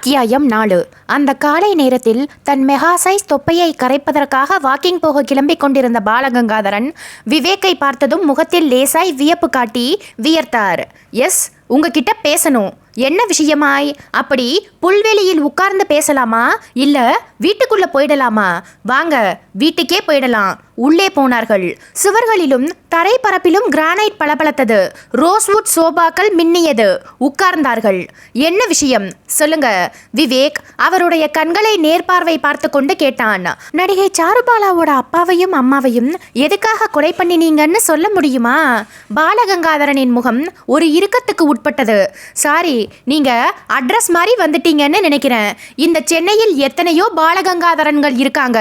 அத்தியாயம் நாலு. அந்த காலை நேரத்தில் தன் மெகா சைஸ் தொப்பையை கரைப்பதற்காக வாக்கிங் போக கிளம்பிக் கொண்டிருந்த பாலகங்காதரன் விவேக்கை பார்த்ததும் முகத்தில் லேசாய் வியப்பு காட்டி வியர்த்தார். எஸ் உங்ககிட்ட பேசணும். என்ன விஷயமாய்? அப்படி புல்வெளியில் உட்கார்ந்து பேசலாமா? இல்ல வீட்டுக்குள்ள போயிடலாமா? வாங்க வீட்டுக்கே போயிடலாம். உள்ளே போனார்கள். சுவர்களிலும் தரைப்பரப்பிலும் கிரானைட் பளபளத்தது. ரோஸ்வுட் சோபாக்கள் மின்னியது. உட்கார்ந்தார்கள். என்ன விஷயம்? சொல்லுங்க. விவேக் அவருடைய கண்களை நேர்பார்வை பார்த்து கொண்டு கேட்டான். நடிகை சாருபாலாவோட அப்பாவையும் அம்மாவையும் எதுக்காக கொலை பண்ணினீங்கன்னு சொல்ல முடியுமா? பாலகங்காதரனின் முகம் ஒரு இறுக்கத்துக்கு உட்பட்டது. சாரி நீங்கள் அட்ரஸ் மாதிரி வந்துட்டீங்கன்னு நினைக்கிறேன். இந்த சென்னையில் எத்தனையோ பாலகங்காதரன்கள் இருக்காங்க.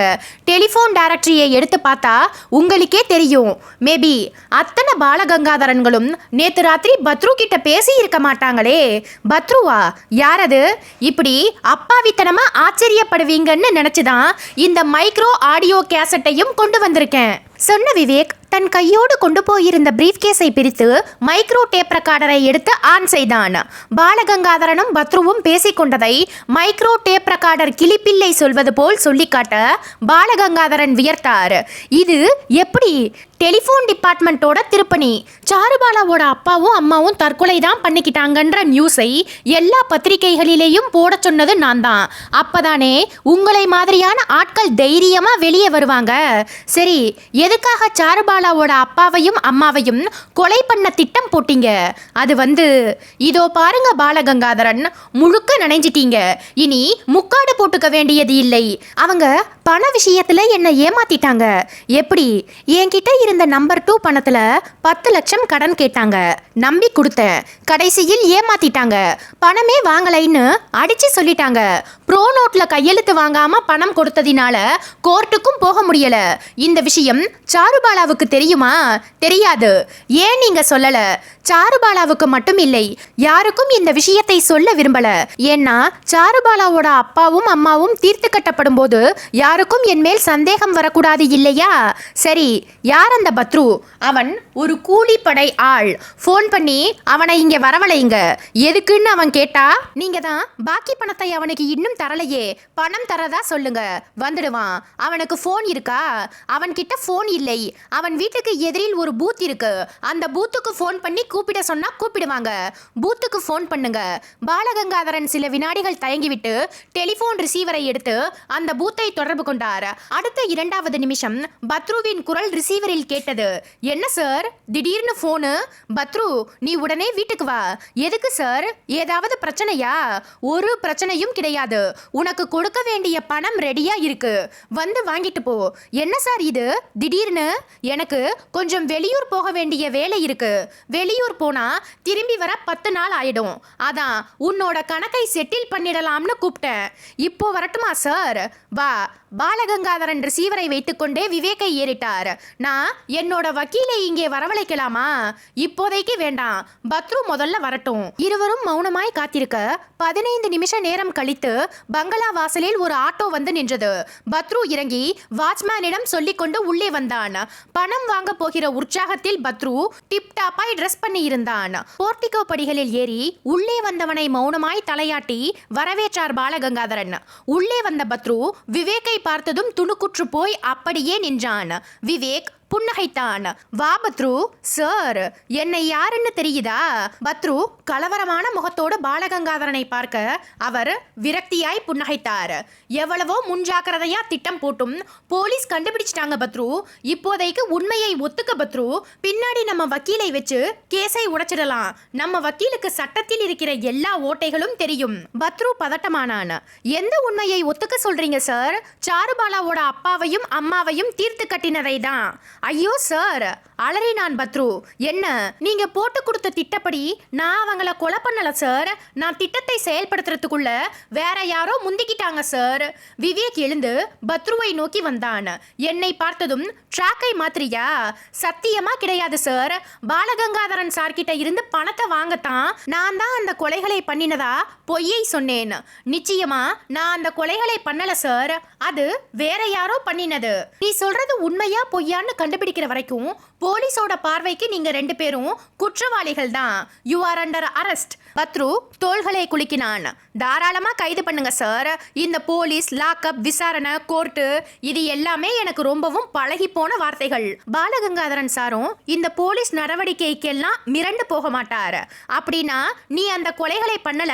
டெலிஃபோன் டைரக்டரியை எடுத்து பார்த்தா உங்களுக்கே தெரியும். மேபி அத்தனை பாலகங்காதரன்களும் நேற்று ராத்திரி பத்ரு கிட்ட பேசி இருக்க மாட்டாங்களே. பத்ருவா யார் அது இப்படி அப்பாவித்தனமாக ஆச்சரியப்படுவீங்கன்னு நினச்சிதான் இந்த மைக்ரோ ஆடியோ கேசட்டையும் கொண்டு வந்திருக்கேன். சொன்ன விவேக் தன் கையோடு கொண்டு போயிருந்த பிரீஃப் கேஸை பிரித்து மைக்ரோ டேப் ரெக்கார்டரை எடுத்து ஆன் செய்தான். பாலகங்காதரனும் பத்ருவும் பேசிக்கொண்டதை மைக்ரோ டேப் ரெக்கார்டர் கிளிப்பிள்ளை சொல்வது போல் சொல்லிக்காட்ட பாலகங்காதரன் வியர்த்தார். இது எப்படி டெலிஃபோன் டிபார்ட்மெண்ட்டோட திருப்பணி. சாருபாலாவோட அப்பாவும் அம்மாவும் தற்கொலை தான் பண்ணிக்கிட்டாங்கன்ற நியூஸை எல்லா பத்திரிகைகளிலேயும் போட சொன்னது நான் தான் அப்போதானே உங்களை மாதிரியான ஆட்கள் தைரியமாக வெளியே வருவாங்க. சரி எதுக்காக சாருபாலாவோட அப்பாவையும் அம்மாவையும் கொலை பண்ண திட்டம் போட்டீங்க? அது வந்து இதோ பாருங்க பாலகங்காதரன் முழுக்க நனைஞ்சிட்டீங்க. இனி முக்காடு போட்டுக்க வேண்டியது இல்லை. அவங்க பண விஷயத்தில் என்னை ஏமாத்திட்டாங்க? எப்படி? என்கிட்ட இருந்த நம்பர் டூ பணத்தில் பத்து லட்சம் கடன் கேட்டாங்க. நம்பி கொடுத்தேன். கடைசியில் ஏமாத்திட்டாங்க. பணமே வாங்கலைன்னு அடிச்சு சொல்லிட்டாங்க. ப்ரோ நோட்டில் கையெழுத்து வாங்காமல் பணம் கொடுத்ததினால கோர்ட்டுக்கும் போக முடியல. இந்த விஷயம் சாருபாலாவுக்கு தெரியுமா? தெரியாது. ஏன் நீங்கள் சொல்லலை? சாருபாலாவுக்கு மட்டும் இல்லை யாருக்கும் இந்த விஷயத்தை சொல்ல விரும்பல. ஏன்னா சாருபாலாவோட அப்பாவும் அம்மாவும் தீர்த்து கட்டப்படும் போது யாருக்கும் என் மேல் சந்தேகம் வரக்கூடாது இல்லையா? சரி யார் அந்த பத்ரு? அவன் ஒரு கூலிப்படை ஆள். ஃபோன் பண்ணி அவனை இங்க வரவழைங்க எதுக்குன்னு அவன் கேட்டா நீங்க தான் பாக்கி பணத்தை அவனுக்கு இன்னும் தரலையே. பணம் தரதா சொல்லுங்க. வந்துடுவான். அவனுக்கு ஃபோன் இருக்கா? அவன் கிட்ட ஃபோன் இல்லை. அவன் வீட்டுக்கு எதிரில் ஒரு பூத் இருக்கு. அந்த பூத்துக்கு ஃபோன் பண்ணி கூப்பிட சொன்னா கூப்பிடுவாங்க. பூத்துக்கு ஃபோன் பண்ணுங்க. பாலகங்காதரன் சில வினாடிகள் தயங்கிவிட்டு டெலிபோன் ரிசீவரை எடுத்து அந்த பூத்தை தொடர்பு கொண்டார். அடுத்த இரண்டாவது நிமிஷம் பத்ருவின் குரல் ரிசீவரில் கேட்டது. என்ன சார் திடீர்னு ஃபோனு பத்ரு நீ உடனே வீட்டுக்கு வா. எதுக்கு சார் ஏதாவது பிரச்சனையா? ஒரு பிரச்சனையும் கிடையாது. உனக்கு கொடுக்க வேண்டிய பணம் ரெடியா இருக்கு. வந்து வாங்கிட்டு போ. என்ன சார் இது? திடீர்னு? எனக்கு கொஞ்சம் வெளியூர் போக வேண்டிய வேலை இருக்கு. வெளியூர் போனா திரும்பி வர பத்து நாள் ஆயிடும். அதான் உன்னோட கணக்கை செட்டில் பண்ணிடலாம்னு கூப்பிட்டேன் இப்போ வரட்டுமா சார் வா பாலகங்காதரன் ரிசீவரை வைத்துக்கொண்டே விவேக்கை ஏறிட்டார். நான் என்னோட வக்கீலை இங்கே வரவழைக்கலாமா? இப்போதைக்கு வேண்டாம். பத்ரு முதல்ல வரட்டும். இருவரும் மௌனமாய் காத்திருக்க பதினைந்து நிமிஷ நேரம் கழித்து பங்களா வாசலில் ஒரு ஆட்டோ வந்து நின்றது. பத்ரு இறங்கி வாட்ச்மேனிடம் சொல்லிக்கொண்டு உள்ளே வந்தான். பணம் வாங்க போகிற உற்சாகத்தில் பத்ரு டிப்டாப்பாய் ட்ரெஸ் பண்ணி பண்ணியிருந்தான். போர்டிகோ படிகளில் ஏறி உள்ளே வந்தவனை மௌனமாய் தலையாட்டி வரவேற்றார் பாலகங்காதரன். உள்ளே வந்த பத்ரு விவேக்கை பார்த்ததும் துணுக்குற்று போய் அப்படியே நின்றான். விவேக் புன்னகைத்தான். வா பத்ரு சார் என்னை யாருன்னு தெரியுதா? பத்ரு கலவரமான முகத்தோடு பாலகங்காதரனை பார்க்க அவர் விரக்தியாய் புன்னகைத்தார். எவ்வளவோ முன்ஜாக்கிரதையா திட்டம் போட்டும் போலீஸ் கண்டுபிடிச்சிட்டாங்க பத்ரு. இப்போதைக்கு உண்மையை ஒத்துக்க பத்ரு. பின்னாடி நம்ம வக்கீலை வச்சு கேஸை உடைச்சிடலாம். நம்ம வக்கீலுக்கு சட்டத்தில் இருக்கிற எல்லா ஓட்டைகளும் தெரியும். பத்ரு பதட்டமானான். எந்த உண்மையை ஒத்துக்க சொல்றீங்க சார்? சாருபாலாவோட அப்பாவையும் அம்மாவையும் தீர்த்து கட்டினதை தான் ஐயோ சார். அலறினான் பத்ரு. என்ன? நீங்க போட்டு கொடுத்த திட்டப்படி நான் அவங்கள கொலை பண்ணல சார். நான் திட்டத்தை செயல்படுத்துறதுக்குள்ள வேற யாரோ முந்திக்கிட்டாங்க சார். விவேக் எழுந்து பத்ருவை நோக்கி வந்தான். என்னை பார்த்ததும் ட்ராக்கை மாத்திரியா? சத்தியமா கிடையாது சார். பாலகங்காதரன் சார்கிட்ட இருந்து பணத்தை வாங்கத்தான் நான் தான் அந்த கொலைகளை பண்ணினதா பொய்யை சொன்னேன். நிச்சயமா நான் அந்த கொலைகளை பண்ணல சார். அது வேற யாரோ பண்ணினது. நீ சொல்றது உண்மையா பொய்யான்னு கண்டுபிடிக்கிற வரைக்கும் போலீஸோட பார்வைக்கு நீங்க ரெண்டு பேரும் குற்றவாளிகள் தான் you are under arrest Badru தோள்களை குலுக்கினான். தாராளமா கைது பண்ணுங்க சார் இந்த போலீஸ் லாக்அப் விசாரணை கோர்ட்டு இது எல்லாமே எனக்கு ரொம்பவும் பழகி போன வார்த்தைகள். பாலகங்காதரன் சாரும் இந்த போலீஸ் நடவடிக்கைக்கெல்லாம் மிரண்டு போக மாட்டார். அப்படின்னா நீ அந்த கொலைகளை பண்ணல.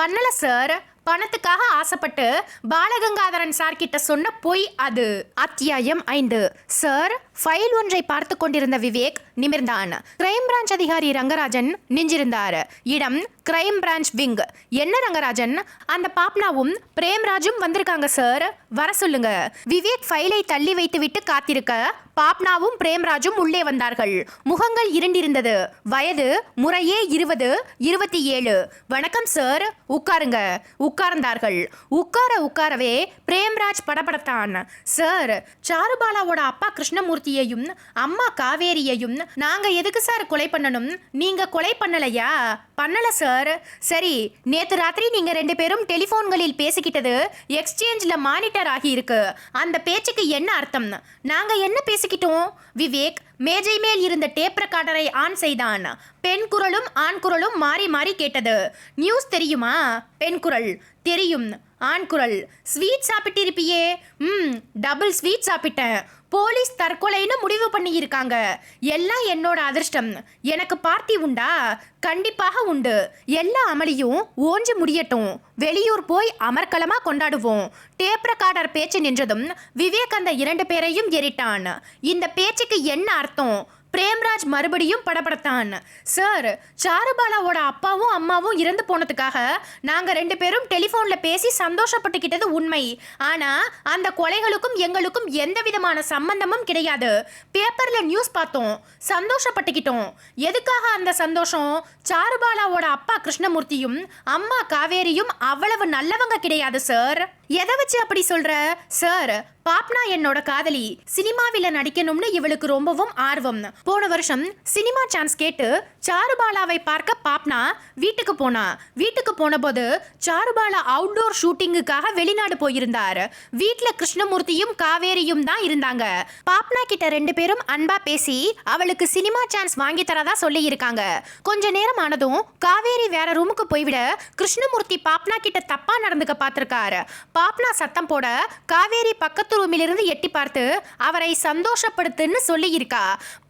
பண்ணல சார் பணத்துக்காக ஆசைப்பட்டு பாலகங்காதரன் சார் கிட்ட சொன்ன பொய் அது. அத்தியாயம் ஐந்து. சார் ஃபைல் ஒன்றை பார்த்து கொண்டிருந்த விவேக் நிமிர்ந்தான். கிரைம் பிரான்ச் அதிகாரி ரங்கராஜன் நின்றிருந்தார். இடம் கிரைம் பிரான்ச் விங் என்ன ரங்கராஜன்? அந்த பாப்னாவும் பிரேம்ராஜும் வந்திருக்காங்க சார் வர சொல்லுங்க. விவேக் ஃபைலை தள்ளி வைத்துவிட்டு காத்திருக்க பாப்னாவும் பிரேம்ராஜும் உள்ளே வந்தார்கள். முகங்கள் இருண்டிருந்தது. வயது முறையே இருபது இருபத்தி ஏழு. வணக்கம் சார் உட்காருங்க. உட்கார்ந்தார்கள். உட்கார உட்காரவே பிரேம்ராஜ் படபடத்தான். சார் சாருபாலாவோட அப்பா கிருஷ்ணமூர்த்தியையும் அம்மா காவேரியையும் நாங்க எதுக்கு சார் கொலை பண்ணணும்? நீங்க கொலை பண்ணலையா? பண்ணல சார். சரி நேத்து ராத்திரி நீங்க ரெண்டு பேரும் டெலிபோன்களில் பேசிக்கிட்டது எக்ஸ்சேஞ்சில் மானிட்டர் ஆகி இருக்கு அந்த பேச்சுக்கு என்ன அர்த்தம்? நாங்க என்ன பேசிக்கிட்டோம்? விவேக் மேஜை மேல் இருந்த டேப் ரெக்கார்டரை ஆன் செய்தான். பெண் குரலும் ஆண் குரலும் மாறி மாறி கேட்டது. நியூஸ் தெரியுமா? பெண் குரல் தெரியும். ஆண் குரல். ஸ்வீட் சாப்பிட்டிருப்பியே. ம் டபுள் ஸ்வீட் சாப்பிட்டேன். போலீஸ் தற்கொலைன்னு முடிவு பண்ணியிருக்காங்க. எல்லாம் என்னோட அதிர்ஷ்டம். எனக்கு பார்ட்டி உண்டா? கண்டிப்பாக உண்டு. எல்லா அமளியும் ஓஞ்சி முடியட்டும். வெளியூர் போய் அமர்க்கலமாக கொண்டாடுவோம். டேப் ரெக்கார்டர் பேச்சு நின்றதும் விவேக் அந்த இரண்டு பேரையும் எரிட்டான். இந்த பேச்சுக்கு என்ன அர்த்தம்? பிரேம்ராஜ் மறுபடியும் படபடத்தான். சார் சாருபாலாவோட அப்பாவும் அம்மாவும் இறந்து போனதுக்காக நாங்கள் ரெண்டு பேரும் டெலிஃபோனில் பேசி சந்தோஷப்பட்டுக்கிட்டது உண்மை. ஆனால் அந்த கொலைகளுக்கும் எங்களுக்கும் எந்த விதமான சம்பந்தமும் கிடையாது. பேப்பரில் நியூஸ் பார்த்தோம். சந்தோஷப்பட்டுக்கிட்டோம். எதுக்காக அந்த சந்தோஷம்? சாருபாலாவோட அப்பா கிருஷ்ணமூர்த்தியும் அம்மா காவேரியும் அவ்வளவு நல்லவங்க கிடையாது சார். எதை வச்சு அப்படி சொல்ற? சார் பாப்னா என்னோட காதலி. சினிமாவில நடிக்கணும்னு இவளுக்கு ரொம்பவும் ஆர்வம். போன வருஷம் சினிமா சான்ஸ் கேட்டு சாருபாலாவை பார்க்க பாப்னா வீட்டுக்கு போனா. வீட்டுக்கு போன போது சாருபாலா அவுட்டோர் ஷூட்டிங்குக்காக வெளிநாடு போயிருந்தார். வீட்டில் கிருஷ்ணமூர்த்தியும் காவேரியும் தான் இருந்தாங்க. பாப்னா கிட்ட ரெண்டு பேரும் அன்பா பேசி அவளுக்கு சினிமா சான்ஸ் வாங்கி தரதா சொல்லி இருக்காங்க கொஞ்ச நேரம் ஆனதும் காவேரி வேற ரூமுக்கு போய்விட கிருஷ்ணமூர்த்தி பாப்னா கிட்ட தப்பா நடந்துக்க பார்த்திருக்காரு. பாப்னா சத்தம் போட காவேரி பக்கத்து ரூமிலிருந்து எட்டி பார்த்து அவரை சந்தோஷப்படுத்துன்னு சொல்லியிருக்கா.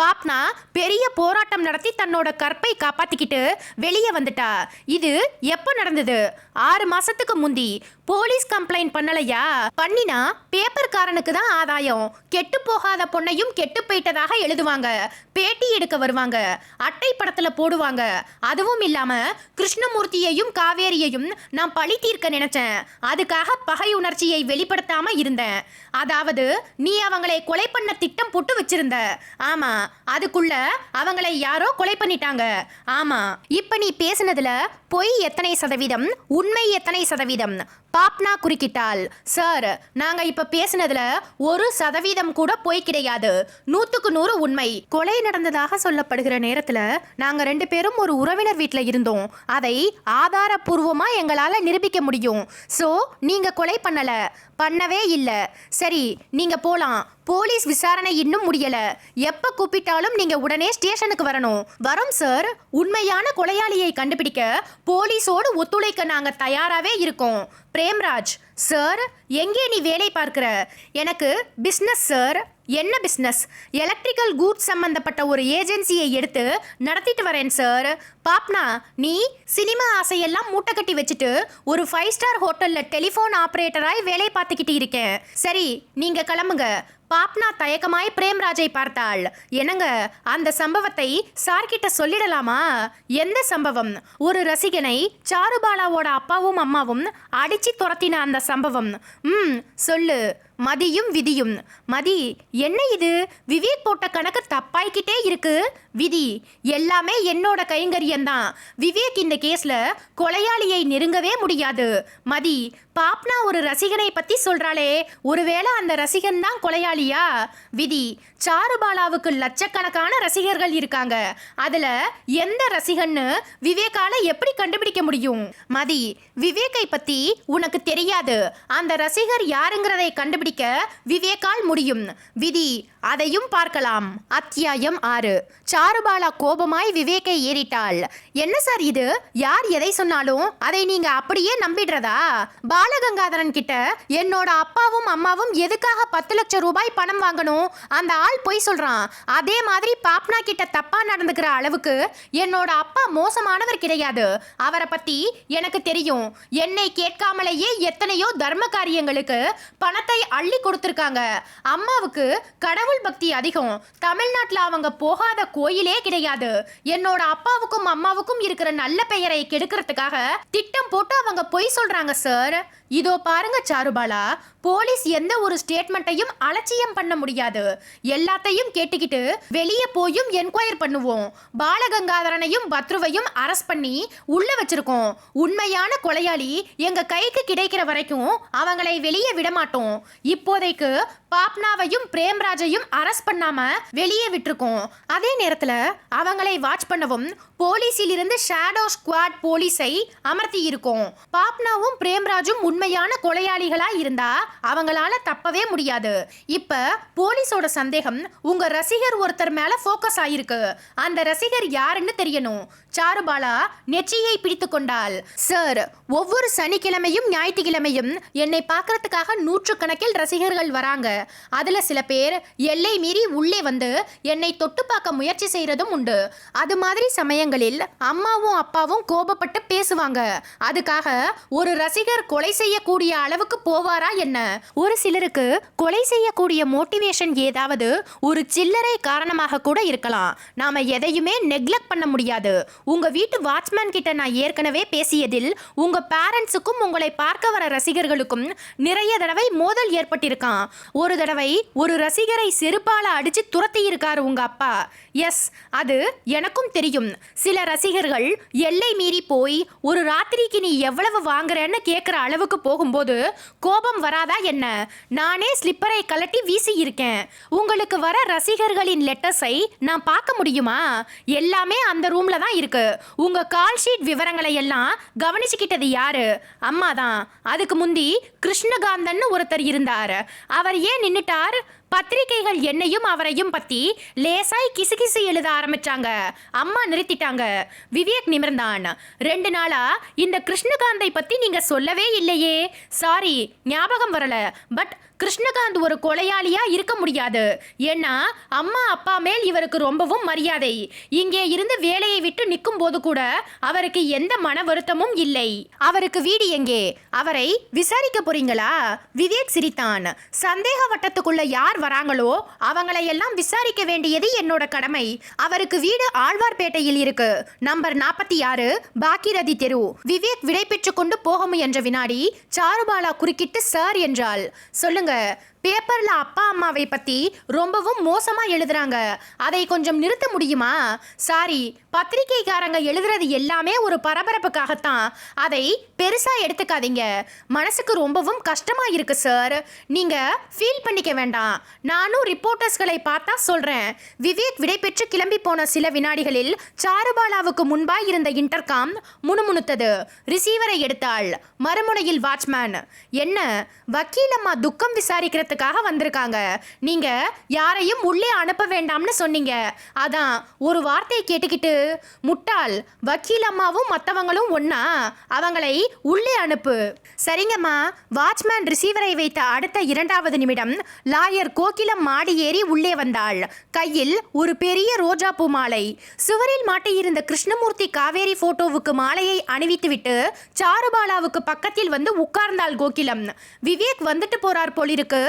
பாப்னா பெரிய போராட்டம் நடத்தி தன்னோட கற்பை காப்பாத்திக்கிட்டு வெளியே வந்துட்டா. இது எப்போ நடந்தது? ஆறு மாசத்துக்கு முந்தி. போலீஸ் கம்ப்ளைண்ட் பண்ணலையா? பண்ணினா பேப்பர்காரனுக்கு தான் ஆதாயம். கெட்டு போகாத பொண்ணையும் கெட்டு போயிட்டதாக எழுதுவாங்க. பேட்டி எடுக்க வருவாங்க. அட்டை படத்துல போடுவாங்க. அதுவும் இல்லாம கிருஷ்ணமூர்த்தியையும் காவேரியையும் நான் பழி தீர்க்க நினைச்சேன். அதுக்காக பகை உணர்ச்சியை வெளிப்படுத்தாம இருந்தேன். அதாவது நீ அவங்களை கொலை பண்ண திட்டம் போட்டு வச்சிருந்த. ஆமா அதுக்குள்ள அவங்களை யாரோ கொலை பண்ணிட்டாங்க. ஆமா இப்ப நீ பேசுனதுல பொய் எத்தனை சதவீதம்? உண்மை எத்தனை சதவீதம்? பாப்னா குறுக்கிட்டாள் சார் நாங்க இப்ப பேசுனதுல ஒரு சதவீதம் கூட போய் கிடையாது. நூத்துக்கு நூறு உண்மை. கொலை நடந்ததாக சொல்லப்படுகிற நேரத்துல நாங்க ரெண்டு பேரும் ஒரு உறவினர் வீட்ல இருந்தோம். அதை ஆதாரபூர்வமா எங்களால நிரூபிக்க முடியும். சோ நீங்க கொலை பண்ணல. பண்ணவே இல்ல. சரி நீங்க போலாம். போலீஸ் விசாரணை இன்னும் முடியல. எப்ப கூப்பிட்டாலும் நீங்க உடனே ஸ்டேஷனுக்கு வரணும். வரோம் சார். உண்மையான கொலையாளியை கண்டுபிடிக்க போலீஸோடு ஒத்துழைக்க நாங்க தயாராகவே இருக்கோம். பிரேம்ராஜ் சார் எங்கே நீ வேலை பார்க்குற? எனக்கு பிஸ்னஸ் சார். என்ன பிஸ்னஸ் எலக்ட்ரிக்கல் கூட்ஸ் சம்மந்தப்பட்ட ஒரு ஏஜென்சியை எடுத்து நடத்திட்டு வரேன் சார் பாப்னா நீ சினிமா ஆசையெல்லாம் மூட்டை கட்டி வச்சுட்டு ஒரு ஃபைவ் ஸ்டார் ஹோட்டலில் டெலிஃபோன் ஆப்ரேட்டராய் வேலை பார்த்துக்கிட்டு இருக்கேன். சரி நீங்கள் கிளம்புங்க. பாப்னா தயக்கமாய் பிரேம்ராஜை பார்த்தாள். என்னங்க அந்த சம்பவத்தை சார்கிட்ட சொல்லிடலாமா? எந்த சம்பவம்? ஒரு ரசிகனை சாருபாலாவோட அப்பாவும் அம்மாவும் அடிச்சு துரத்தின அந்த சம்பவம். ம் சொல்லு. மதியும் விதியும். மதி என்ன இது? விவேக் போட்ட கணக்கு தப்பாய்க்கிட்டே இருக்கு. விதி எல்லாமே என்னோட கைங்கரியம்தான் விவேக் இந்த கேஸ்ல கொலையாளியை நெருங்கவே முடியாது. மதி பாப்னா ஒரு ரசிகனை பத்தி சொல்றாளே. ஒருவேளை அந்த ரசிகன் தான் கொலையாளியா? விதி சாருபாலாவுக்கு லட்சக்கணக்கான ரசிகர்கள் இருக்காங்க. அதுல எந்த ரசிகன்னு விவேக்கால எப்படி கண்டுபிடிக்க முடியும்? மதி விவேக்கை பத்தி உனக்கு தெரியாது. அந்த ரசிகர் யாருங்கிறதை கண்டுபிடி கண்டுபிடிக்க விவேக்கால் முடியும். விதி அதையும் பார்க்கலாம். அத்தியாயம் ஆறு. சாருபாலா கோபமாய் விவேக்கை ஏறிட்டாள். என்ன சார் இது? யார் எதை சொன்னாலும் அதை நீங்க அப்படியே நம்பிடுறதா? பாலகங்காதரன் கிட்ட என்னோட அப்பாவும் அம்மாவும் எதுக்காக பத்து லட்சம் ரூபாய் பணம் வாங்கணும்? அந்த ஆள் பொய் சொல்றான். அதே மாதிரி பாப்னா கிட்ட தப்பா நடந்துக்கிற அளவுக்கு என்னோட அப்பா மோசமானவர் கிடையாது. அவரை பத்தி எனக்கு தெரியும். என்னை கேட்காமலேயே எத்தனையோ தர்ம காரியங்களுக்கு பணத்தை அள்ளி கொடுத்துருக்காங்க. அம்மாவுக்கு கடவுள் பக்தி அதிகம். தமிழ்நாட்டில் அவங்க போகாத கோயிலே கிடையாது. என்னோட அப்பாவுக்கும் அம்மாவுக்கும் இருக்கிற நல்ல பெயரை கெடுக்கிறதுக்காக திட்டம் போட்டு அவங்க பொய் சொல்றாங்க சார். இதோ பாருங்க சாருபாலா. போலீஸ் எந்த ஒரு ஸ்டேட்மெண்ட்டையும் அலட்சியம் பண்ண முடியாது. எல்லாத்தையும் கேட்டுக்கிட்டு வெளியே போயும் என்கொயர் பண்ணுவோம். பாலகங்காதரனையும் பத்ருவையும் அரெஸ்ட் பண்ணி உள்ள வச்சிருக்கோம். உண்மையான கொலையாளி எங்க கைக்கு கிடைக்கிற வரைக்கும் அவங்களை வெளியே விட மாட்டோம் இப்போதைக்கு பாப்னாவையும் பிரேம்ராஜையும் அரெஸ்ட் பண்ணாம வெளியே விட்டுருக்கோம். அதே நேரத்துல அவங்களை வாட்ச் பண்ணவும் போலீஸில் இருந்து ஷேடோ ஸ்குவாட் போலீஸை அமர்த்தி இருக்கோம் பாப்னாவும் பிரேம்ராஜும் உண்மையான கொலையாளிகளா இருந்தா அவங்களால தப்பவே முடியாது. இப்ப போலீஸோட சந்தேகம் உங்க ரசிகர் ஒருத்தர் மேல ஃபோக்கஸ் ஆயிருக்கு. அந்த ரசிகர் யாருன்னு தெரியணும். சாருபாலா நெற்றியை பிடித்து கொண்டாள். சார் ஒவ்வொரு சனிக்கிழமையும் ஞாயிற்றுக்கிழமையும் என்னை பார்க்கறதுக்காக நூற்றுக்கணக்கில் ரசிகர்கள் வராங்க. அதுல சில பேர் எல்லை மீறி உள்ளே வந்து என்னை தொட்டு பார்க்க முயற்சி செய்கிறதும் உண்டு. அது மாதிரி சமயங்களில் அம்மாவும் அப்பாவும் கோபப்பட்டு பேசுவாங்க. அதுக்காக ஒரு ரசிகர் கொலை செய்யக்கூடிய அளவுக்கு போவாரா என்ன? ஒரு சிலருக்கு கொலை செய்யக்கூடிய மோட்டிவேஷன் ஏதாவது ஒரு சில்லறை காரணமாக கூட இருக்கலாம். நாம எதையுமே நெக்லெக்ட் பண்ண முடியாது. உங்க வீட்டு வாட்ச்மேன் கிட்ட நான் ஏற்கனவே பேசியதில் உங்க பேரண்ட்ஸுக்கும் உங்களை பார்க்க வர ரசிகர்களுக்கும் நிறைய தடவை மோதல் ஏற்பட்டிருக்கான் ஒரு தடவை ஒரு ரசிகரை செருப்பால அடிச்சு துரத்தி இருக்காரு உங்க அப்பா. எஸ் அது எனக்கும் தெரியும். சில ரசிகர்கள் எல்லை மீறி போய் ஒரு ராத்திரிக்கு நீ எவ்வளவு வாங்குறேன்னு கேட்குற அளவுக்கு போகும்போது கோபம் வராதா என்ன? நானே ஸ்லிப்பரை கலட்டி வீசி இருக்கேன் உங்களுக்கு வர ரசிகர்களின் லெட்டர்ஸை நான் பார்க்க முடியுமா? எல்லாமே அந்த ரூம்ல தான் இருக்கு. உங்க கால் ஷீட் விவரங்களை எல்லாம் கவனிச்சுக்கிட்டது யாரு? அம்மா தான் அதுக்கு முந்தி கிருஷ்ணகாந்தன் ஒருத்தர் இருந்தார். அவர் ஏன் நின்னுட்டார்? பத்திரிகைகள் என்னையும் அவரையும் பத்தி லேசாய் கிசுகிசு எழுத ஆரம்பிச்சாங்க. அம்மா நிறுத்திட்டாங்க. விவேக் நிமிர்ந்தான். ரெண்டு நாளா இந்த கிருஷ்ணகாந்தை பத்தி நீங்க சொல்லவே இல்லையே. சாரி ஞாபகம் வரல. பட் கிருஷ்ணகாந்த் ஒரு கொலையாளியா இருக்க முடியாது. ஏன்னா அம்மா அப்பா மேல் இவருக்கு ரொம்பவும் மரியாதை. இங்கே இருந்து வேலையை விட்டு நிற்கும் போது கூட அவருக்கு எந்த மன வருத்தமும் இல்லை. அவருக்கு வீடு எங்கே? அவரை விசாரிக்க போறீங்களா? விவேக் சிரித்தான். சந்தேக வட்டத்துக்குள்ள யார் வராங்களோ அவங்களை எல்லாம் விசாரிக்க வேண்டியது என்னோட கடமை. அவருக்கு வீடு ஆழ்வார்பேட்டையில் இருக்கு. நம்பர் நாற்பத்தி ஆறு பாக்கிரதி தெரு. விவேக் விடை பெற்றுக் கொண்டு போக முயன்ற வினாடி சாருபாலா குறுக்கிட்டு சார் என்றாள். சொல்லுங்க 对 பேப்பரில் அப்பா அம்மாவை பற்றி ரொம்பவும் மோசமாக எழுதுறாங்க. அதை கொஞ்சம் நிறுத்த முடியுமா? சாரி பத்திரிகைக்காரங்க எழுதுறது எல்லாமே ஒரு பரபரப்புக்காகத்தான். அதை பெருசாக எடுத்துக்காதீங்க. மனசுக்கு ரொம்பவும் கஷ்டமாக இருக்கு சார். நீங்கள் ஃபீல் பண்ணிக்க வேண்டாம். நானும் ரிப்போர்ட்டர்ஸ்களை பார்த்தா சொல்கிறேன் விவேக் விடைபெற்று கிளம்பி போன சில வினாடிகளில் சாருபாலாவுக்கு முன்பாய் இருந்த இன்டர்காம் முணுமுணுத்தது. ரிசீவரை எடுத்தாள். மறுமுனையில் வாட்ச்மேன் என்ன? வக்கீலம்மா துக்கம் விசாரிக்கிறதுக்காக வந்திருக்காங்க. நீங்க யாரையும் உள்ளே அனுப்ப வேண்டாம்னு சொன்னீங்க. அதான் ஒரு வார்த்தையை கேட்டுக்கிட்டு முட்டாள் வக்கீல் அம்மாவும் மற்றவங்களும் ஒன்னா அவங்களை உள்ளே அனுப்பு. சரிங்கம்மா வாட்ச்மேன் ரிசீவரை வைத்த அடுத்த இரண்டாவது நிமிடம் லாயர் கோகிலம் மாடி ஏறி உள்ளே வந்தாள். கையில் ஒரு பெரிய ரோஜா பூ மாலை. சுவரில் மாட்டியிருந்த கிருஷ்ணமூர்த்தி காவேரி போட்டோவுக்கு மாலையை அணிவித்துவிட்டு சாருபாலாவுக்கு பக்கத்தில் வந்து உட்கார்ந்தாள் கோகிலம். விவேக் வந்துட்டு போறார் போலிருக்கு.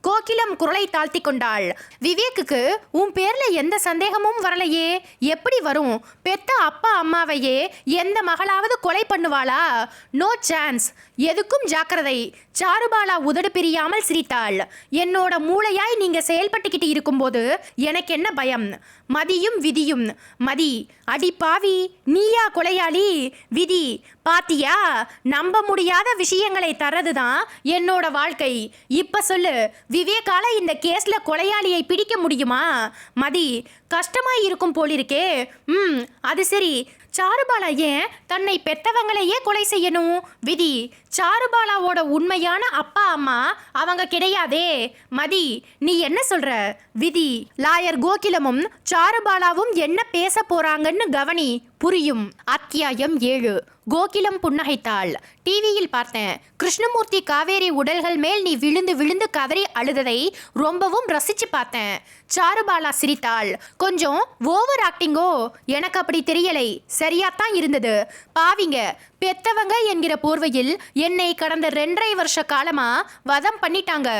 கோகிலம் குரலை தாழ்த்தி கொண்டாள் விவேக்குக்கு உன் பேர்ல எந்த சந்தேகமும் வரலையே. எப்படி வரும்? பெத்த அப்பா அம்மாவையே எந்த மகளாவது கொலை பண்ணுவாளா? No chance. எதுக்கும் ஜாக்கிரதை. சாருபாலா உதடு பிரியாமல் சிரித்தாள். என்னோட மூளையாய் நீங்க செயல்பட்டுக்கிட்டு இருக்கும்போது எனக்கு என்ன பயம்? மதியும் விதியும். மதி அடி பாவி நீயா கொலையாளி? விதி பாத்தியா? நம்ப முடியாத விஷயங்களை தரதுதான் என்னோட வாழ்க்கை. இப்ப சொல்லு விவேகால இந்த கேஸ்ல கொலையாளியை பிடிக்க முடியுமா? மதி கஷ்டமாய் இருக்கும் போலிருக்கே. ம் அது சரி. சாருபாலா ஏன் தன்னை பெத்தவங்களையே கொலை செய்யணும்? விதி சாருபாலாவோட உண்மையான அப்பா அம்மா அவங்க கிடையாதே. மதி நீ என்ன சொல்ற? விதி லாயர் கோகிலமும் சாருபாலாவும் என்ன பேச போறாங்கன்னு கவனி. புரியும். அத்தியாயம் ஏழு. கோகிலம் புன்னகைத்தாள். டிவியில் பார்த்தேன். கிருஷ்ணமூர்த்தி காவேரி உடல்கள் மேல் நீ விழுந்து விழுந்து கதறி அழுததை ரொம்பவும் ரசிச்சு பார்த்தேன். சாருபாலா சிரித்தாள். கொஞ்சம் ஓவர் ஆக்டிங்கோ? எனக்கு அப்படி தெரியலை. சரியாத்தான் இருந்தது. பாவிங்க பெத்தவங்க என்கிற போர்வையில் என்னை கடந்த ரெண்டரை வருஷ காலமா வதம் பண்ணிட்டாங்க.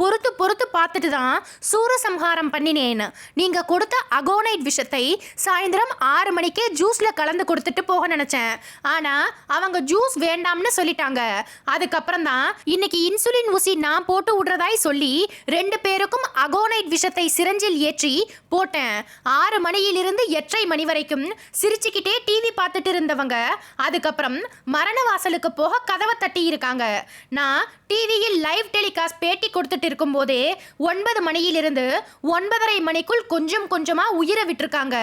பொறுத்து பொறுத்து பார்த்துட்டு தான் சூரசம்ஹாரம் பண்ணினேன். நீங்க கொடுத்த அகோனைட் விஷத்தை சாயந்தரம் ஆறு மணிக்கே ஜூஸ்ல கலந்து கொடுத்துட்டு போக நினைச்சேன். ஆனா அவங்க ஜூஸ் வேண்டாம்னு சொல்லிட்டாங்க. அதுக்கப்புறம் தான் இன்னைக்கு இன்சுலின் ஊசி நான் போட்டு விடுறதாய் சொல்லி ரெண்டு பேருக்கும் அகோனைட் விஷத்தை சிரஞ்சில் ஏற்றி போட்டேன். ஆறு மணியிலிருந்து எட்டரை மணி வரைக்கும் சிரிச்சுக்கிட்டே டிவி பார்த்துட்டு இருந்தவங்க அதுக்கப்புறம் மரண வாசலுக்கு போக கதவை தட்டி இருக்காங்க நான் டிவியில் லைவ் டெலிகாஸ்ட் பேட்டி கொடுத்துட்டு இருக்கும்போதே ஒன்பது மணியிலிருந்து ஒன்பதரை மணிக்குள் கொஞ்சம் கொஞ்சமா உயிரை விட்டுருக்காங்க.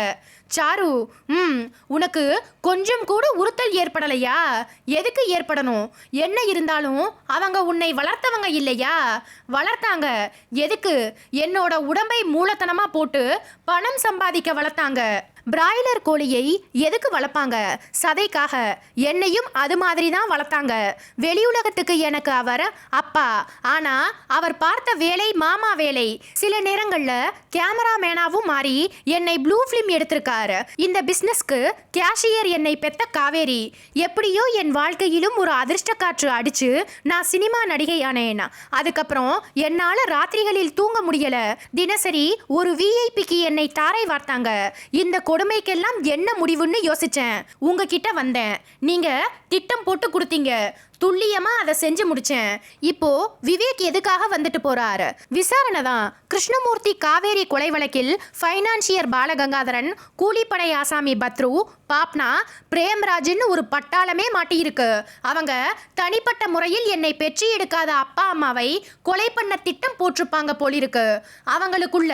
சாரு ம் உனக்கு கொஞ்சம் கூட உறுத்தல் ஏற்படலையா? எதுக்கு ஏற்படணும்? என்ன இருந்தாலும் அவங்க உன்னை வளர்த்தவங்க இல்லையா? வளர்த்தாங்க. எதுக்கு? என்னோட உடம்பை மூலத்தனமாக போட்டு பணம் சம்பாதிக்க வளர்த்தாங்க. பிராய்லர் கோழியை எதுக்கு வளர்ப்பாங்க? சதைக்காக. என்னையும் அது மாதிரி தான் வளர்த்தாங்க. வெளியுலகத்துக்கு எனக்கு அவர் அப்பா. ஆனால் அவர் பார்த்த வேலை மாமா வேலை. சில நேரங்களில் கேமராமேனாவும் மாறி என்னை ப்ளூ ஃபிலிம் எடுத்திருக்கார். இந்த பிசினஸ்க்கு கேஷியர் என்னை பெத்த காவேரி. எப்படியோ என் வாழ்க்கையிலும் ஒரு அதிர்ஷ்ட காற்று அடிச்சு நான் சினிமா நடிகை ஆனேன்னா அதுக்கப்புறம் என்னால ராத்திரிகளில் தூங்க முடியல. தினசரி ஒரு விஐபிக்கு என்னை தாரை வார்த்தாங்க. இந்த கொடுமைக்கெல்லாம் என்ன முடிவுன்னு யோசிச்சேன். உங்ககிட்ட வந்தேன். நீங்க திட்டம் போட்டு கொடுத்தீங்க. துல்லியமா அதை செஞ்சு முடிச்சேன். இப்போ விவேக் எதுக்காக வந்துட்டு போறாரு? விசாரணை தான் கிருஷ்ணமூர்த்தி காவேரி கொலை வழக்கில் ஃபைனான்சியர் பாலகங்காதரன் கூலிப்படை ஆசாமி பத்ரு பாப்னா பிரேம்ராஜ்னு ஒரு பட்டாளமே மாட்டியிருக்கு. அவங்க தனிப்பட்ட முறையில் என்னை பெற்றி எடுக்காத அப்பா அம்மாவை கொலை பண்ண திட்டம் போட்டிருப்பாங்க போலிருக்கு. அவங்களுக்குள்ள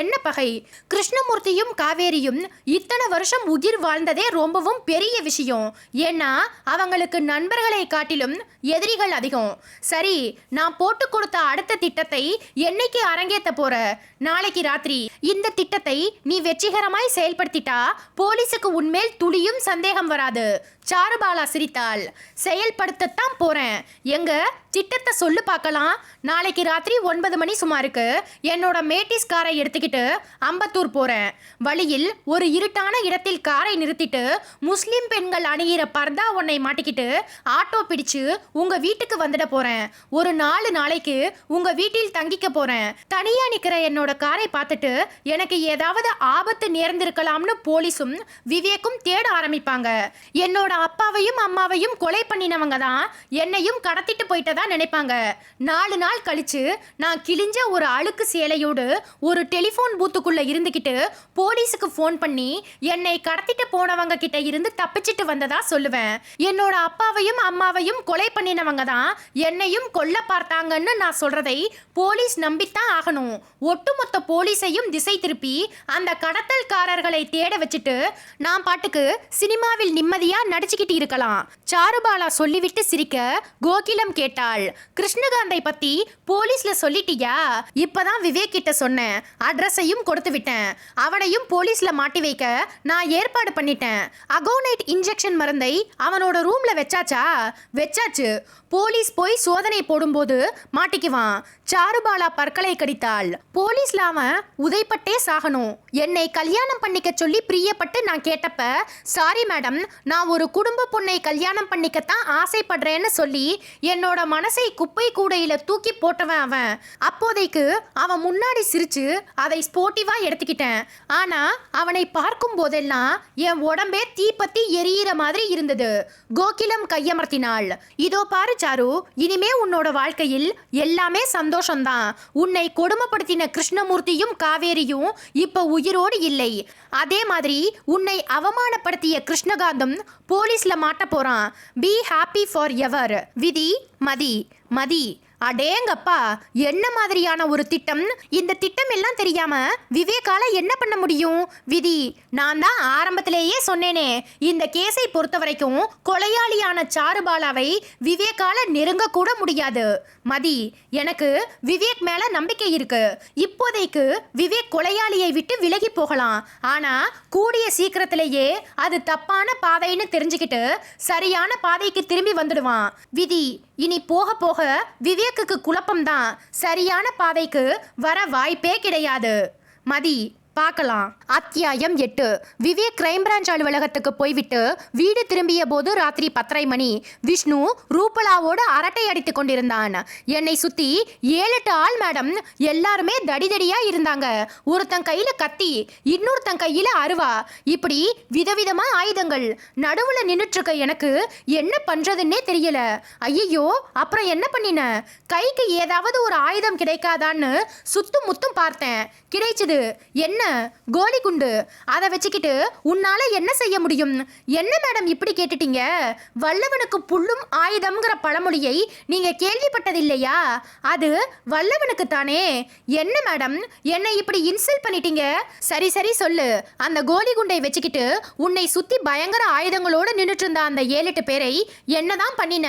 என்ன பகை? கிருஷ்ணமூர்த்தியும் காவேரியும் இத்தனை வருஷம் உயிர் வாழ்ந்ததே ரொம்பவும் பெரிய விஷயம். ஏன்னா அவங்களுக்கு நண்பர்களை காட்டிலும் எதிரிகள் அதிகம். சரி நான் போட்டு கொடுத்த அடுத்த திட்டத்தை என்னைக்கு அரங்கேற்ற போற? நாளைக்கு ராத்திரி. இந்த திட்டத்தை நீ வெற்றிகரமாய் செயல்படுத்திட்டா போலீஸுக்கு உன்மேல் துளியும் சந்தேகம் வராது. சாருபாலா சிரித்தாள். செயல்படுத்தத்தான் போறேன். எங்க? திட்டத்தை சொல்லு பார்க்கலாம். நாளைக்கு ராத்திரி ஒன்பது மணி சுமாருக்கு என்னோட மேட்டிஸ் காரை எடுத்துக்கிட்டு அம்பத்தூர் போகிறேன் வழியில் ஒரு இருட்டான இடத்தில் காரை நிறுத்திட்டு முஸ்லீம் பெண்கள் அணிகிற பர்தா ஒன்னை மாட்டிக்கிட்டு ஆட்டோ பிடிச்சு உங்கள் வீட்டுக்கு வந்துட போகிறேன் ஒரு நாலு நாளைக்கு உங்கள் வீட்டில் தங்கிக்க போகிறேன் தனியாக நிற்கிற என்னோட காரை பார்த்துட்டு எனக்கு ஏதாவது ஆபத்து நேர்ந்திருக்கலாம்னு போலீஸும் விவேக்கும் தேட ஆரம்பிப்பாங்க. என்னோட அப்பாவையும் அம்மாவையும் கொலை பண்ணினவங்க தான் என்னையும் கடத்திட்டு போயிட்டதா நினைப்பாங்க. நாலு நாள் கழிச்சு நான் கிழிஞ்ச ஒரு அழுக்கு சேலையோடு ஒரு டெலிஃபோன் பூத்துக்குள்ள இருந்துக்கிட்டு போலீஸுக்கு ஃபோன் பண்ணி என்னை கடத்திட்டு போனவங்க கிட்ட இருந்து தப்பிச்சிட்டு வந்ததா சொல்லுவேன். என்னோட அப்பாவையும் அம்மாவையும் கொலை பண்ணினவங்க தான் என்னையும் கொல்ல பார்த்தாங்கன்னு நான் சொல்றதை போலீஸ் நம்பித்தான் ஆகணும். ஒட்டுமொத்த போலீஸையும் திசை திருப்பி அந்த கடத்தல்காரர்களை தேட வச்சுட்டு நான் பாட்டுக்கு சினிமாவில் நிம்மதியா நடிச்சுக்கிட்டு இருக்கலாம். சாருபாலா சொல்லிவிட்டு சிரிக்க கோகிலம் கேட்டாள் கிருஷ்ணகாந்தை பத்தி போலீஸ்ல சொல்லிட்டியா? இப்பதான் விவேக் கிட்ட சொன்னேன். அட்ரஸையும் கொடுத்து விட்டேன். அவனையும் போலீஸ்ல மாட்டி வைக்க நான் ஏற்பாடு பண்ணிட்டேன். அகோனைட் இன்ஜெக்ஷன் மருந்தை அவனோட ரூம்ல வச்சாச்சா? வச்சாச்சு. போலீஸ் போய் சோதனை போடும்போது மாட்டிக்குவான். சாருபாலா பற்களை கடித்தாள். போலீஸ்ல அவன் உதைப்பட்டே சாகணும். என்னை கல்யாணம் பண்ணிக்க சொல்லி பிரியப்பட்டு நான் கேட்டப்ப சாரி மேடம் நான் ஒரு குடும்ப பொண்ணை கல்யாணம் பண்ணிக்கத்தான் ஆசைப்படுறேன்னு சொல்லி என்னோட மனசை குப்பை கூடையில தூக்கி போட்டவன் அவன். அப்போதைக்கு அவன் முன்னாடி சிரிச்சு அதை ஸ்போர்ட்டிவா எடுத்துக்கிட்டேன். ஆனா அவனை பார்க்கும் போதெல்லாம் என் உடம்பே தீப்பத்தி எரியிற மாதிரி இருந்தது. கோகிலம் கையமர்த்தினாள். இதோ பாரு சாரு இனிமே உன்னோட வாழ்க்கையில் எல்லாமே சந்தோஷம்தான். உன்னை கொடுமைப்படுத்தின கிருஷ்ணமூர்த்தியும் காவேரியும் இப்ப உயிரோடு இல்லை. அதே மாதிரி உன்னை அவமானப்படுத்திய கிருஷ்ணகாந்தம் போலீஸ்ல மாட்ட போறான். பி ஹாப்பி ஃபார் எவர் விதி மதி. மதி அடேங்கப்பா என்ன மாதிரியான ஒரு திட்டம்? இந்த திட்டம் எல்லாம் தெரியாம விவேகால என்ன பண்ண முடியும்? விதி நான் தான் ஆரம்பத்திலேயே சொன்னேனே. இந்த கேஸை பொறுத்த வரைக்கும் கொலையாளியான சாருபாலாவை விவேகால நெருங்க கூட முடியாது. மதி எனக்கு விவேக் மேல நம்பிக்கை இருக்கு. இப்போதைக்கு விவேக் கொலையாளியை விட்டு விலகி போகலாம். ஆனா கூடிய சீக்கிரத்திலேயே அது தப்பான பாதைன்னு தெரிஞ்சுக்கிட்டு சரியான பாதைக்கு திரும்பி வந்துடுவான். விதி இனி போக போக விவேக்குக்கு குழப்பம்தான். சரியான பாதைக்கு வர வாய்ப்பே கிடையாது. மதி பார்க்கலாம். அத்தியாயம் எட்டு. விவேக் கிரைம் பிரான்ச் அலுவலகத்துக்கு போய்விட்டு வீடு திரும்பிய போது ராத்திரி பத்தரை மணி. விஷ்ணு ரூபலாவோடு அரட்டை அடித்துக் கொண்டிருந்தான். என்னை சுத்தி ஏழெட்டு ஆள் மேடம் எல்லாருமே தடிதடியா இருந்தாங்க. ஒருத்தன் கையில கத்தி இன்னொருத்தன் கையில அருவா. இப்படி விதவிதமா ஆயுதங்கள். நடுவுல நின்றுட்டு இருக்க எனக்கு என்ன பண்றதுன்னே தெரியல. ஐயோ அப்புறம் என்ன பண்ணின? கைக்கு ஏதாவது ஒரு ஆயுதம் கிடைக்காதான்னு சுத்தும் முத்தும் பார்த்தேன். கிடைச்சது. என்ன? கோலி குண்டு அதை வச்சுக்கிட்டு உன்னால என்ன செய்ய முடியும்? என்ன மேடம் இப்படி கேட்டுட்டீங்க? வல்லவனுக்கு புல்லும் ஆயுதம்ங்கிற பழமொழியை நீங்க கேள்விப்பட்டதில்லையா? அது வல்லவனுக்கு தானே என்ன மேடம் என்னை இப்படி இன்சல்ட் பண்ணிட்டீங்க? சரி சரி சொல்லு. அந்த கோலி குண்டை வச்சுக்கிட்டு உன்னை சுத்தி பயங்கர ஆயுதங்களோட நின்றுட்டு இருந்த அந்த ஏழு எட்டு பேரை என்னதான் பண்ணின?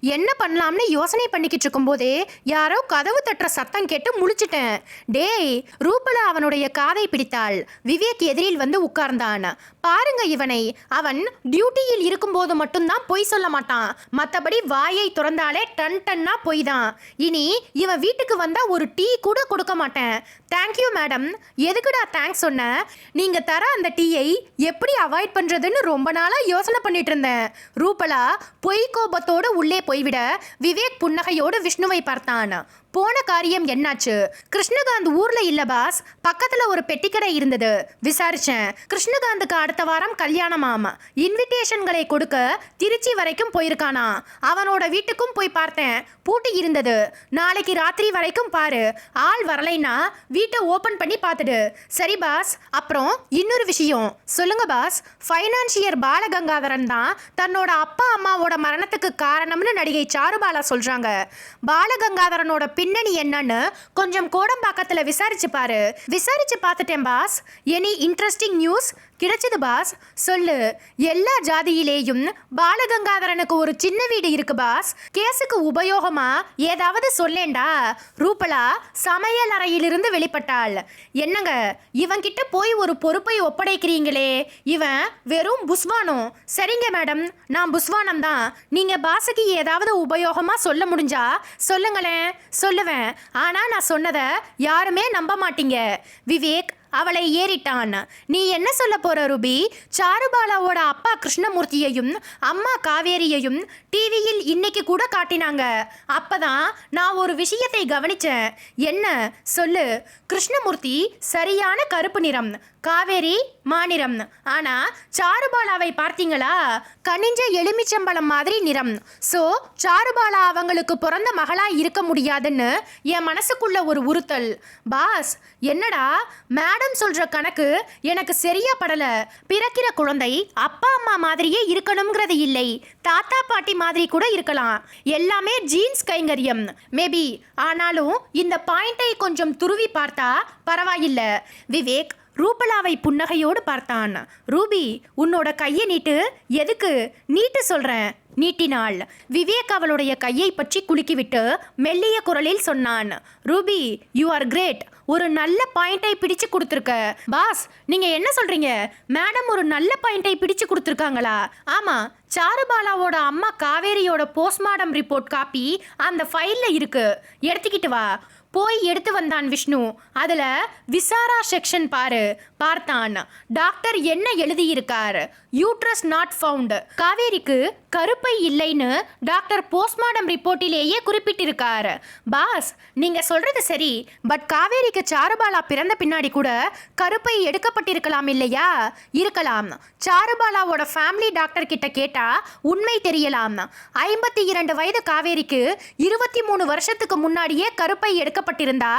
என்ன பண்ணலாம்னு யோசனை பண்ணிக்கிட்டு இருக்கும்போதே யாரோ கதவு தட்டுற சத்தம் கேட்டு முழிச்சிட்டேன். டேய் ரூபலா அவனுடைய காதை பிடித்தாள். விவேக் எதிரில் வந்து உட்கார்ந்தான். பாருங்க இவனை. அவன் டியூட்டியில் இருக்கும்போது மட்டும்தான் பொய் சொல்ல மாட்டான். மற்றபடி வாயை திறந்தாலே டன் டன்னா பொய் தான் இனி இவன் வீட்டுக்கு வந்தா ஒரு டீ கூட கொடுக்க மாட்டேன். தேங்க்யூ மேடம் எதுக்குடா தேங்க்ஸ் சொன்ன? நீங்க தர அந்த டீயை எப்படி அவாய்ட் பண்ணுறதுன்னு ரொம்ப நாளாக யோசனை பண்ணிட்டு இருந்தேன். ரூபலா பொய் கோபத்தோடு உள்ளே போய்விட விவேக் புன்னகையோடு விஷ்ணுவை பார்த்தான். போன காரியம் என்னாச்சு? கிருஷ்ணகாந்த் ஊர்ல இல்ல பாஸ். பக்கத்துல ஒரு பெட்டிக்கடை இருந்தது. விசாரிச்சேன். கிருஷ்ணகாந்துக்கு அடுத்த வாரம் கல்யாணமாம். இன்விடேஷன்களை கொடுக்க திருச்சி வரைக்கும் போயிருக்கானா? அவனோட வீட்டுக்கும் போய் பார்த்தேன். பூட்டி இருந்தது. நாளைக்கு ராத்திரி வரைக்கும் பாரு. ஆள் வரலைன்னா வீட்டை ஓப்பன் பண்ணி பார்த்துடு. சரி பாஸ். அப்புறம் இன்னொரு விஷயம். சொல்லுங்க பாஸ். ஃபைனான்சியர் பாலகங்காதரன் தான் தன்னோட அப்பா அம்மாவோட மரணத்துக்கு காரணம்னு நடிகை சாருபாலா சொல்றாங்க. பாலகங்காதரனோட பின்னணி என்னன்னு கொஞ்சம் கோடம்பாக்கத்தில் விசாரிச்சு பாரு. விசாரிச்சு பார்த்துட்டேன் பாஸ். எனி இன்ட்ரெஸ்டிங் நியூஸ் கிடைச்சது பாஸ். சொல்லு. எல்லா ஜாதியிலேயும் பாலகங்காதரனுக்கு ஒரு சின்ன வீடு இருக்கு பாஸ். கேஸுக்கு உபயோகமா? ஏதாவது சொல்லேண்டா. ரூபலா சமையல் அறையிலிருந்து வெளிப்பட்டாள். என்னங்க இவன்கிட்ட போய் ஒரு பொறுப்பை ஒப்படைக்கிறீங்களே? இவன் வெறும் புஸ்வானம் சரிங்க மேடம். நான் புஸ்வானம் தான். நீங்க பாஸுக்கு ஏதாவது உபயோகமா சொல்ல முடிஞ்சா சொல்லுங்களேன். சொல்லுவேன். ஆனா நான் சொன்னதை யாருமே நம்ப மாட்டீங்க. விவேக் அவளை ஏறிட்டான். நீ என்ன சொல்ல போற ருபி? சாருபாலாவோட அப்பா கிருஷ்ணமூர்த்தியையும் அம்மா காவேரியையும் டிவியில் இன்னைக்கு கூட காட்டினாங்க. அப்பதான் நான் ஒரு விஷயத்தை கவனிச்சேன். என்ன? சொல்லு. கிருஷ்ணமூர்த்தி சரியான கருப்பு நிறம் காவேரி மாநிறம். ஆனா சாருபாலாவை பார்த்தீங்களா? கனிஞ்ச எலுமிச்சம்பழம் மாதிரி நிறம். சோ சாருபாலா அவங்களுக்கு பிறந்த மகளா இருக்க முடியாதுன்னு என் மனசுக்குள்ள ஒரு உறுத்தல். பாஸ் என்னடா? மேடம் சொல்ற கணக்கு எனக்கு சரியா படல. பிறக்கிற குழந்தை அப்பா அம்மா மாதிரியே இருக்கணுங்கிறது இல்லை. தாத்தா பாட்டி மாதிரி கூட இருக்கலாம். எல்லாமே ஜீன்ஸ் கைங்கரியம். மேபி ஆனாலும் இந்த பாயிண்டை கொஞ்சம் துருவி பார்த்தா பரவாயில்ல. விவேக் ரூபலாவை புன்னகையோடு பார்த்தான். ரூபி உன்னோட கையை நீட்டு. எதுக்கு? நீட்டு சொல்கிறேன் நீட்டினாள். விவேக் அவளுடைய கையை பற்றி குலுக்கிவிட்டு மெல்லிய குரலில் சொன்னான். ரூபி யூ ஆர் கிரேட் ஒரு நல்ல பாயிண்டை பிடிச்சு கொடுத்துருக்க. பாஸ் நீங்க என்ன சொல்றீங்க? மேடம் ஒரு நல்ல பாயிண்டை பிடிச்சு கொடுத்துருக்காங்களா? ஆமா சாருபாலாவோட அம்மா காவேரியோட போஸ்ட்மார்டம் ரிப்போர்ட் காப்பி அந்த ஃபைல்ல இருக்கு. எடுத்துக்கிட்டு வா. போய் எடுத்து வந்தான் விஷ்ணு. அதில் விசாரா செக்ஷன் பாரு. பார்த்தான் டாக்டர் என்ன எழுதியிருக்கார்? Uterus not found. காவேரிக்கு கருப்பை இல்லைன்னு டாக்டர் போஸ்ட்மார்டம் ரிப்போர்ட்டிலேயே குறிப்பிட்டிருக்கார். பாஸ் நீங்கள் சொல்கிறது சரி பட் காவேரிக்கு சாருபாலா பிறந்த பின்னாடி கூட கருப்பை எடுக்கப்பட்டிருக்கலாம் இல்லையா? இருக்கலாம். சாருபாலாவோட ஃபேமிலி டாக்டர் கிட்ட கேட்டால் உண்மை தெரியலாம். ஐம்பத்தி இரண்டு வயது காவேரிக்கு இருபத்தி மூணு வருஷத்துக்கு முன்னாடியே கருப்பை எடுக்கப்பட்டிருந்தா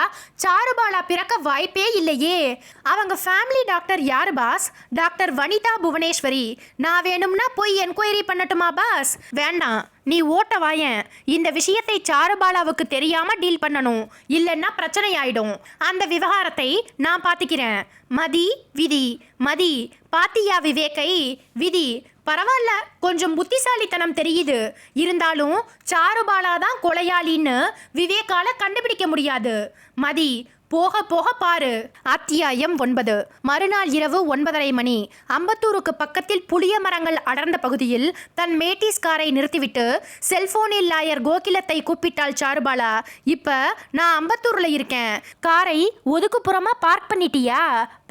சாருபாலா பிறக்க வாய்ப்பே இல்லையே. அவங்க ஃபேமிலி டாக்டர் யார் பாஸ் டாக்டர் வனிதா புவனேஸ்வரி. நான் வேணும்னா போய் என்கொயரி பண்ணட்டுமா பாஸ் வேண்டாம். நீ ஓட்ட வாயேன். இந்த விஷயத்தை சாருபாலாவுக்கு தெரியாம டீல் பண்ணணும். இல்லைன்னா பிரச்சனை ஆயிடும் அந்த விவகாரத்தை நான் பார்த்துக்கிறேன் மதி விதி. மதி பாத்தியா விவேக்கை. விதி. பரவாயில்ல. கொஞ்சம் புத்திசாலித்தனம் தெரியுது. இருந்தாலும் சாருபாலா தான் கொலையாளின்னு விவேக்கால கண்டுபிடிக்க முடியாது. மதி போக போக பாரு. அத்தியாயம் ஒன்பது. மறுநாள் இரவு ஒன்பதரை மணி. அம்பத்தூருக்கு பக்கத்தில் புளிய மரங்கள் அடர்ந்த பகுதியில் தன் மேட்டிஸ் காரை நிறுத்திவிட்டு செல்போனில் லாயர் கோகிலத்தை கூப்பிட்டாள் சாருபாலா. இப்ப நான் அம்பத்தூர்ல இருக்கேன். காரை ஒதுக்குப்புறமா பார்க் பண்ணிட்டியா?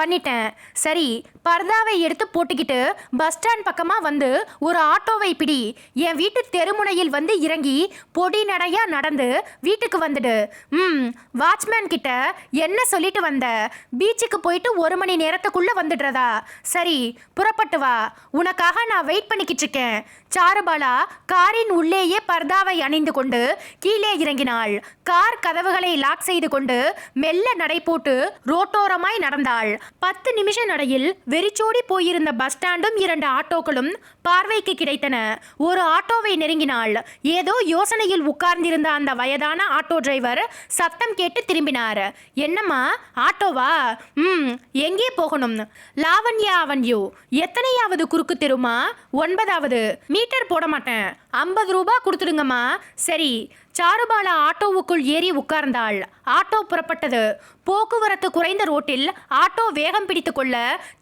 பண்ணிட்டேன். சரி பர்தாவை எடுத்து போட்டுக்கிட்டு பஸ் ஸ்டாண்ட் பக்கமா வந்து ஒரு ஆட்டோவை பிடி. என் வீட்டு தெருமுனையில் வந்து இறங்கி பொடி நடையா நடந்து வீட்டுக்கு வந்துடு. ம் வாட்ச்மேன் கிட்ட என்ன சொல்லிட்டு வந்த? பீச்சுக்கு போயிட்டு ஒரு மணி நேரத்துக்குள்ள வந்துடுறதா? சரி புறப்பட்டு வா. உனக்காக நான் வெயிட் பண்ணிக்கிட்டு இருக்கேன். சாருபாலா காரின் உள்ளேயே பர்தாவை அணிந்து கொண்டு கீழே இறங்கினாள். கார் கதவுகளை லாக் செய்து கொண்டு மெல்ல நடை போட்டு ரோட்டோரமாய் நடந்தாள். பத்து நிமிஷ நடையில் வெறிச்சோடி போயிருந்த பஸ் ஸ்டாண்டும் இரண்டு ஆட்டோக்களும் பார்வைக்கு கிடைத்தன. ஒரு ஆட்டோவை நெருங்கினாள். ஏதோ யோசனையில் உட்கார்ந்திருந்த அந்த வயதான ஆட்டோ டிரைவர் சத்தம் கேட்டு திரும்பினார். என்னம்மா ஆட்டோவா? ம் எங்கே போகணும்? லாவண்யா அவன்யூ. எத்தனையாவது குறுக்கு தெருமா? ஒன்பதாவது. மீட்டர் போட மாட்டேன். ஐம்பது ரூபா கொடுத்துடுங்கம்மா. சரி சாருபாலா ஆட்டோவுக்குள் ஏறி உட்கார்ந்தாள். ஆட்டோ புறப்பட்டது. போக்குவரத்து குறைந்த ரோட்டில் ஆட்டோ வேகம் பிடித்து கொள்ள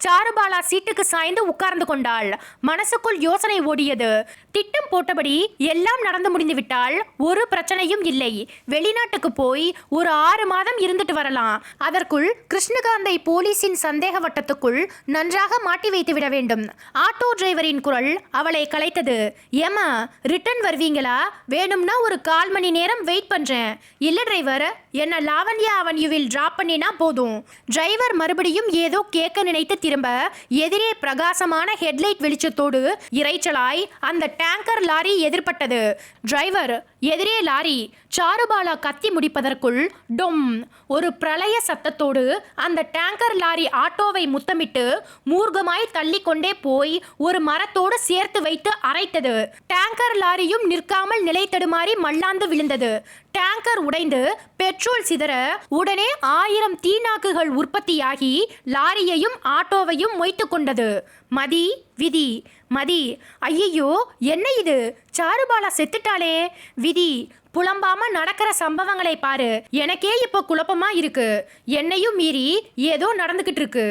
சாருபாலா சீட்டுக்கு சாய்ந்து உட்கார்ந்து கொண்டாள். மனசுக்குள் யோசனை ஓடியது. திட்டம் போட்டபடி எல்லாம் நடந்து முடிந்து விட்டால் ஒரு பிரச்சனையும் இல்லை. வெளிநாட்டுக்கு போய் ஒரு ஆறு மாதம் இருந்துட்டு வரலாம். அதற்குள் கிருஷ்ணகாந்தை போலீசின் சந்தேக வட்டத்துக்குள் நன்றாக மாட்டி வைத்து விட வேண்டும். ஆட்டோ டிரைவரின் குரல் அவளை கலைத்தது. ஏமா ரிட்டன் வருவீங்களா? வேணும்னா ஒரு கால் மணி நேரம் வெயிட் பண்ணுறேன் இல்லை டிரைவர் என்னை லாவண்யா அவன்யூவில் ட்ராப் பண்ணினா போதும். டிரைவர் மறுபடியும் ஏதோ கேட்க நினைத்து திரும்ப எதிரே பிரகாசமான ஹெட்லைட் வெளிச்சத்தோடு இரைச்சலாய் அந்த டேங்கர் லாரி எதிர்பட்டது. டிரைவர் எதிரே லாரி சாருபாலா கத்தி முடிப்பதற்குள் டொம் ஒரு பிரளய சத்தத்தோடு அந்த டேங்கர் லாரி ஆட்டோவை முத்தமிட்டு மூர்க்கமாய் தள்ளிக்கொண்டே போய் ஒரு மரத்தோடு சேர்த்து வைத்து அரைத்தது. டேங்கர் டேங்கர் லாரியும் நிற்காமல் நிலை தடுமாறி மல்லாந்து விழுந்தது. டேங்கர் உடைந்து பெட்ரோல் சிதற உடனே ஆயிரம் தீநாக்குகள் உற்பத்தியாகி லாரியையும் ஆட்டோவையும் மொய்த்து கொண்டது. மதி விதி மதி. ஐயையோ என்ன இது? சாருபாலா செத்துட்டாளே. விதி புலம்பாம நடக்கிற சம்பவங்களை பாரு. எனக்கே இப்போ குழப்பமா இருக்கு. என்னையும் மீறி ஏதோ நடந்துகிட்டு இருக்கு